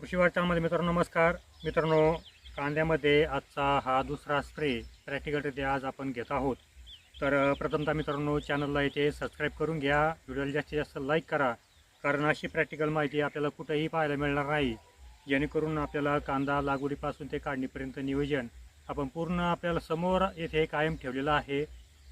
कृषी वार्तामध्ये मित्रांनो नमस्कार. मित्रांनो कांद्यामध्ये आजचा हा दुसरा स्प्रे प्रॅक्टिकलरित्या आज आपण घेत आहोत. तर प्रथमतः मित्रांनो चॅनलला इथे सबस्क्राईब करून घ्या. व्हिडिओला जास्तीत जास्त लाईक करा. कारण अशी प्रॅक्टिकल माहिती आपल्याला कुठेही पाहायला मिळणार नाही. जेणेकरून आपल्याला कांदा लागवडीपासून ते काढणीपर्यंत नियोजन आपण पूर्ण आपल्याला समोर येथे कायम ठेवलेलं आहे.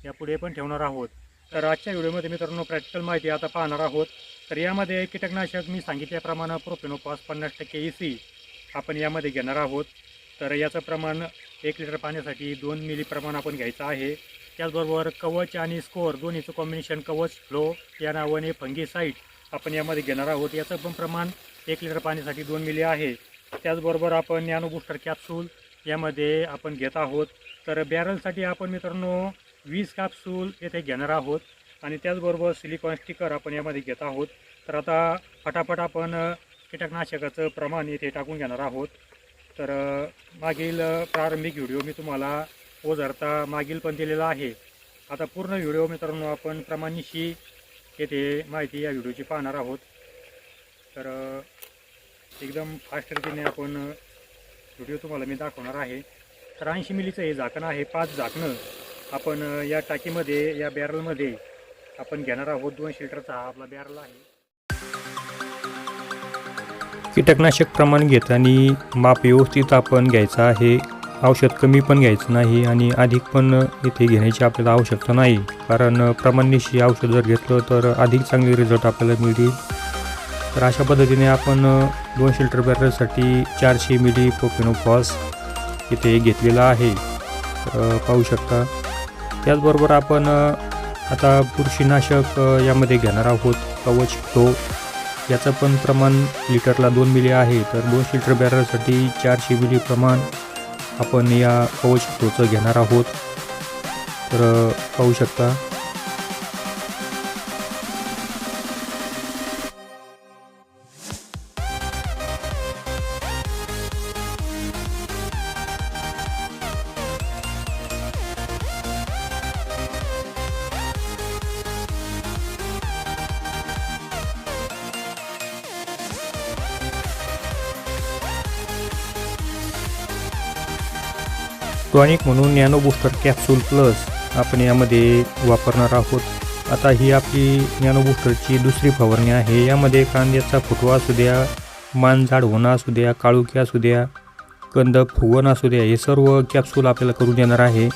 यापुढे पण ठेवणार आहोत. तर आजच्या व्हिडिओमध्ये मित्रांनो प्रॅक्टिकल माहिती आता पाहणार आहोत. तर यामध्ये कीटकनाशक मी सांगितल्याप्रमाणे प्रोफेनोपॉस पन्नास टक्के ई सी आपण यामध्ये घेणार आहोत. तर याचं प्रमाण एक लिटर पाण्यासाठी दोन मिली प्रमाण आपण घ्यायचं आहे. त्याचबरोबर कवच आणि स्कोअर दोन्हीचं कॉम्बिनेशन कवच फ्लो या नावाने फंगीसाईड आपण यामध्ये घेणार आहोत. याचं पण प्रमाण एक लिटर पाण्यासाठी दोन मिली आहे. त्याचबरोबर आपण नॅनो बूस्टर कॅप्सूल यामध्ये आपण घेत आहोत. तर बॅरलसाठी आपण मित्रांनो वीस कॅप्सूल येथे घेणार आहोत. आणि त्याचबरोबर सिलिकॉन स्टिकर आपण यामध्ये घेत आहोत. तर आता फटाफट आपण कीटकनाशकाचं प्रमाण येथे टाकून घेणार आहोत. तर मागील प्रारंभिक व्हिडिओ मी तुम्हाला ओझरता मागील पण दिलेला आहे. आता पूर्ण व्हिडिओ मित्रांनो आपण प्रमाणशी येथे माहिती या व्हिडिओची पाहणार आहोत. तर एकदम फास्ट रीतीने आपण व्हिडिओ तुम्हाला मी दाखवणार आहे. तर ऐंशी मिलीचं हे झाकण आहे पाच झाकणं. आपण या टाकीमध्ये या बॅरलमध्ये आपण घेणार आहोत. दोन शिल्टरचा हा आपला बॅरल आहे. कीटकनाशक प्रमाण घेताना माप व्यवस्थित आपण घ्यायचं आहे. औषध कमी पण घ्यायचं नाही आणि अधिक पण इथे घेण्याची आपल्याला आवश्यकता नाही. कारण प्रमाणनिशी औषध जर घेतलं तर अधिक चांगले रिझल्ट आपल्याला मिळतील तर अशा पद्धतीने आपण दोन शिल्टर बॅरलसाठी चारशे मिली प्रोफेनोफॉस इथे घेतलेला आहे. पाहू शकता. त्याचबरोबर आपण आता बुरशीनाशक यामध्ये घेणार आहोत कवच तो याचं पण प्रमाण लिटरला दोन मिली आहे तर दोनशे लिटर बॅरलसाठी चारशे मिली प्रमाण आपण या कवच फ्लोचं घेणार आहोत. तर पाहू शकता. टॉनिक म्हणून नॅनो बूस्टर कॅप्सूल प्लस आपण यामध्ये वापरणार आहोत. आता ही आपली नॅनो बूस्टरची दुसरी फवारणी आहे. यामध्ये कांद्याचा फुटवा असू द्या मानझाड होणं असू द्या काळुकी असू द्या कंद फुगवण असू द्या हे सर्व कॅप्सूल आपल्याला करून देणार आहे.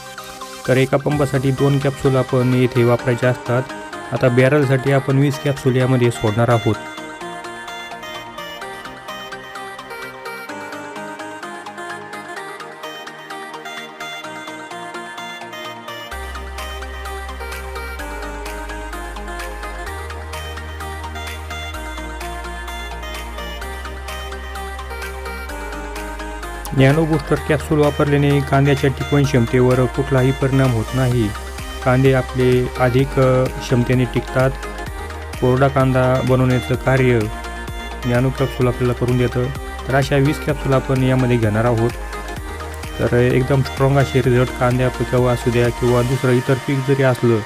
तर एका पंपासाठी दोन कॅप्सूल आपण येथे वापरायचे असतात. आता बॅरलसाठी आपण वीस कॅप्सूल यामध्ये सोडणार आहोत. नॅनो बूस्टर कॅप्सूल वापरल्याने कांद्याच्या टिकवण क्षमतेवर कुठलाही परिणाम होत नाही. कांदे आपले अधिक क्षमतेने टिकतात. कोरडा कांदा बनवण्याचं कार्य नॅनो कॅप्सूल आपल्याला करून देतं. तर अशा वीस कॅप्सूल आपण यामध्ये घेणार आहोत. तर एकदम स्ट्रॉंग असे रिझल्ट कांद्या पिकावर असू द्या किंवा दुसरं इतर पीक जरी असलं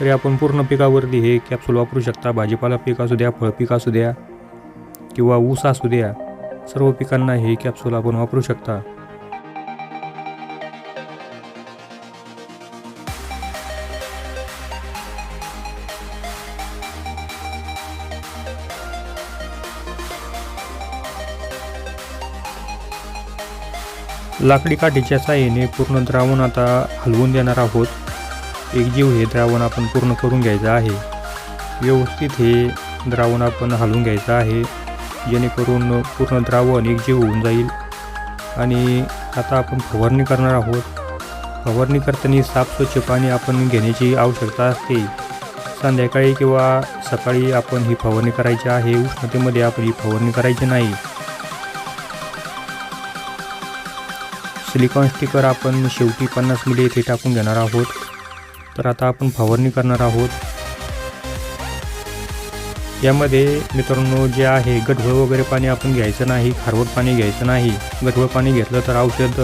तरी आपण पूर्ण पिकावरती हे कॅप्सूल वापरू शकता. भाजीपाला पीक असू द्या फळपीक असू द्या किंवा ऊस असू द्या. सर्व पिकांना हे कॅप्सूल आपण वापरू शकता. लाकडी काठीच्या साहाय्याने पूर्ण द्रावण आता हलवून देणार आहोत. एकजीव हे द्रावण आपण पूर्ण करून घ्यायचं आहे. व्यवस्थित हे द्रावण आपण हलवून घ्यायचं आहे. जेणेकरून पूर्ण द्रावण एकजीव होऊन जाईल. आणि आता आपण फवारणी करणार आहोत. फवारणी करताना साफ स्वच्छ पाणी आपण घेण्याची आवश्यकता असते. संध्याकाळी किंवा सकाळी आपण ही फवारणी करायची आहे. उष्णतेमध्ये आपण ही फवारणी करायची नाही. सिलिकॉन स्टिकर आपण शेवटी पन्नास मिली इथे टाकून घेणार आहोत. तर आता आपण फवारणी करणार आहोत. यामध्ये मित्रांनो जे आहे गढवळ वगैरे पाणी आपण घ्यायचं नाही खारवट पाणी घ्यायचं नाही. गढवळ पाणी घेतलं तर औषध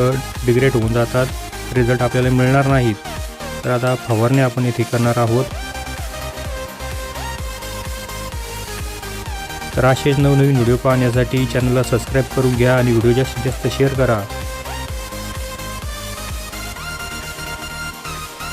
डिग्रेड होऊन जातात. रिझल्ट आपल्याला मिळणार नाहीत. तर आता फवारणी आपण येथे करणार आहोत. तर असेच नवनवीन व्हिडिओ पाहण्यासाठी चॅनलला सबस्क्राईब करून घ्या आणि व्हिडिओ जास्तीत जास्त शेअर करा.